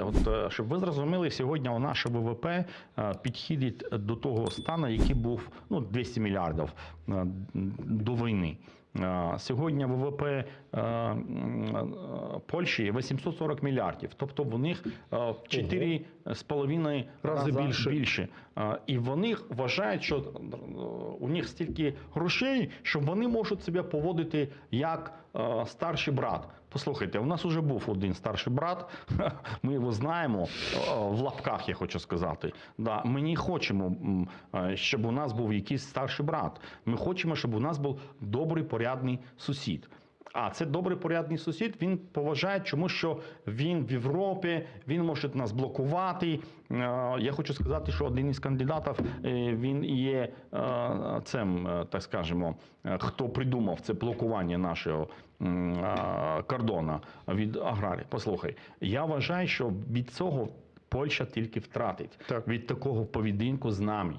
От е, щоб ви зрозуміли, сьогодні у наше ВВП е, підходить до того стану, який був ну 200 мільярдів е, до війни. Сьогодні ВВП е, Польщі 840 мільярдів, тобто в них е, 4,5 Рази більше. більше. І вони вважають, що е, у них стільки грошей, що вони можуть себе поводити як старший брат. Послухайте, у нас вже був один старший брат, ми його знаємо в лапках, я хочу сказати. Да, ми не хочемо, щоб у нас був якийсь старший брат. Ми хочемо, щоб у нас був добрий, порядний сусід. А це добрий порядний сусід. Він поважає, чому що він в Європі, він може нас блокувати. Е, Я хочу сказати, що один із кандидатів е, він є е, цим, так скажемо, хто придумав це блокування нашого кордону від аграрії. Послухай, я вважаю, що від цього Польща тільки втратить Так. від такого поведінку з нами.